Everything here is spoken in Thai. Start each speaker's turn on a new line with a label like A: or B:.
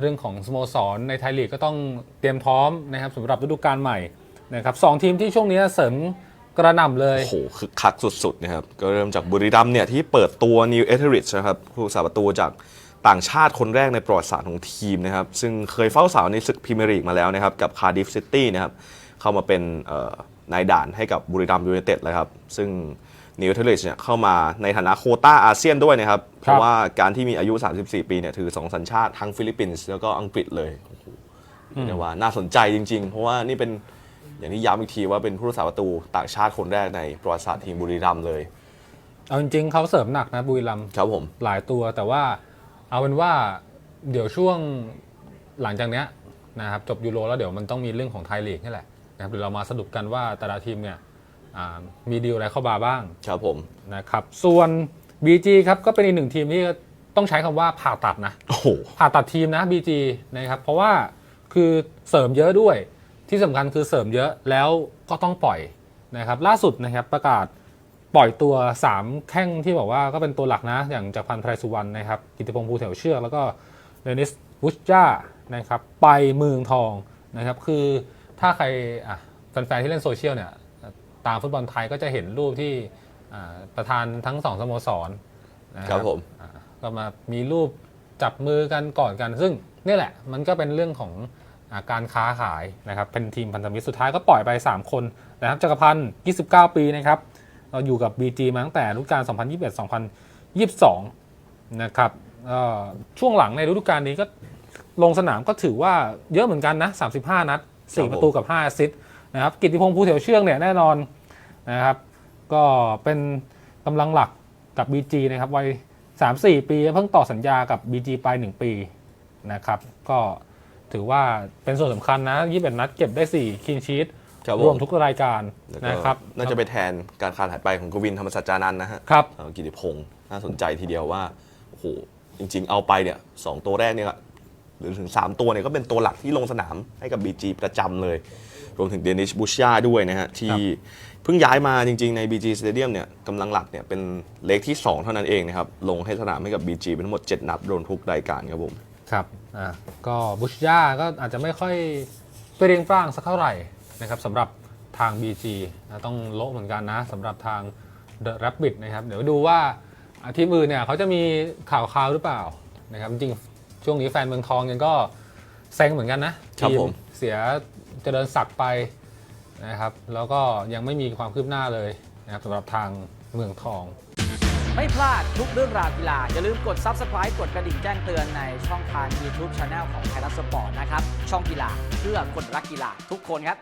A: เรื่องของสโมสรในไทยลีกก็ต้องเตรียมพร้อมนะครับสำหรับฤดูกาลใหม่นะครับสองทีมที่ช่วงนี้เสริมกระหน่ำเลย
B: โอ้โหคึกคักสุดๆนะครับก็เริ่มจากบุรีรัมย์เนี่ยที่เปิดตัวนิวเอเทอริชนะครับผู้สาประตูจากต่างชาติคนแรกในประวัติศาสตร์ของทีมนะครับซึ่งเคยเฝ้าสาในศึกพรีเมียร์ลีกมาแล้วนะครับกับคาร์ดิฟซิตี้นะครับ เข้ามาเป็นเอ่อนายด่านให้กับบุรีรัมย์ยูไนเต็ดเลยครับ ซึ่งนิวเอเทอริชเนี่ยเข้ามาในฐานะโควต้าอาเซียนด้วยนะครับ เพราะว่าการที่มีอายุ 34 ปีเนี่ยถือสองสัญชาติทั้งฟิลิปปินส์แล้วก็อังกฤษเลยโอ้โหเรียกได้ว่าน่าสนใจจริง ๆ เพราะว่านี่เป็นอย่างที่ย้ำอีกทีว่าเป็นผู้รักษาประตูต่างชาติคนแรกในประวัติศาสตร์ทีมบุรีรัมย์เลย
A: เอาจริงๆเขาเสริมหนักนะบุรีรัมย์
B: ครับผม
A: หลายตัวแต่ว่าเอาเป็นว่าเดี๋ยวช่วงหลังจากเนี้ยนะครับจบยูโรแล้วเดี๋ยวมันต้องมีเรื่องของไทยลีกนี่แหละ นะครับเดี๋ยวเรามาสรุปกันว่าแต่ละทีมเนี่ยอ่ามีดีลอะไรเข้ามาบ้าง
B: ครับผม
A: นะครับ ส่วน BG ครับก็เป็นอีกหนึ่งทีมที่ต้องใช้คำว่าผ่าตัดนะ
B: โอ้โห
A: ผ่าตัดทีมนะ BG นะครับ เพราะว่าคือเสริมเยอะด้วย ที่สำคัญคือเสริมเยอะแล้วก็ต้องปล่อยนะครับ ล่าสุดนะครับประกาศปล่อยตัว 3 แข้งที่บอกว่าก็เป็นตัวหลักนะ อย่างจากรพันธ์ไพรสุวรรณนะครับ กิติพงษ์ภูแถวเชือก แล้วก็เดนิสวุชจ้านะครับ ไปเมืองทองนะครับ คือ ถ้าใครอะแฟนๆที่เล่นโซเชียลเนี่ยตามฟุตบอลไทยก็จะเห็นรูปที่อ่าประธานทั้งสองสโมสรนะค
B: ครั
A: รับบ
B: ผม
A: อ่าก็มามีรูปจับมือกันก่อนกัน ซึ่งนี่แหละมันก็เป็นเรื่องของอาการค้าขายนะครับเป็นทีมพันธมิตรสุดท้ายก็ปล่อยไป 3 คนนะครับจักรพันธ์29 ปีนะครับเราอยู่กับ BG มาตั้งแต่ฤดูกาล2021-2022 นะครับเอ่อช่วงหลังในฤดูกาลนี้ก็ลงสนามก็ถือว่าเยอะเหมือนกันนะ 35 นัด 4 ประตูกับ5แอสซิสต์นะครับกิตติพงษ์ภูเถวเชือกเนี่ยแน่นอนนะครับก็เป็นกำลังหลักกับ BG นะครับวัย 3-4 ปีเพิ่งต่อสัญญากับ BG ไป 1 ปีนะครับก็ถือว่าเป็นส่วนสำคัญนะ21นัดเก็บได้ 4คินชีต
B: ครับผม
A: รวมทุกรายการ
B: แล้วก็
A: นะครับ
B: น่าจะไปแทนการขาดหายไปของกวินธรรมสัจจานันท์นะฮะ
A: ครับ
B: เอ่อกิติพงศ์น่าสนใจทีเดียวว่าโอ้โหจริง ๆ เอาไปเนี่ยสองตัวแรกเนี่ย หรือถึง 3 ตัวเนี่ยก็เป็นตัวหลักที่ลงสนามให้กับ BG ประจำเลย รวมถึงเดนิชบูชาด้วยนะฮะ ที่เพิ่งย้ายมาจริงๆใน BG Stadium เนี่ยกำลังหลักเนี่ยเป็นเล็กที่ 2 เท่านั้นเองนะครับ ลงให้สนามให้กับ BG เป็นทั้งหมด 7 นัดรวมทุกรายการครับผม
A: ครับอ่าก็บุชย่าก็อาจจะไม่ค่อยเปรียงปร้างสักเท่าไหร่นะครับสำหรับทาง BG นะต้องโละเหมือนกันนะสำหรับทาง The Rabbit นะครับ เดี๋ยวดูว่าอ่าทีมอื่นเนี่ยเขาจะมีข่าวคราวหรือเปล่านะครับจริงๆ ช่วงนี้แฟนเมืองทองยังก็เซ็งเหมือนกันนะครับที
B: ผม
A: เสียเจริญศักดิ์ไปนะครับ แล้วก็ยังไม่มีความคืบหน้าเลยนะครับสำหรับทางเมืองทอง
C: ไม่พลาดทุกเรื่องราวกีฬา อย่าลืมกด Subscribe กดกระดิ่งแจ้งเตือนในช่องทาง YouTube Channel ของไทยรัฐสปอร์ตนะครับ ช่องกีฬาเพื่อคนรักกีฬาทุกคนครับ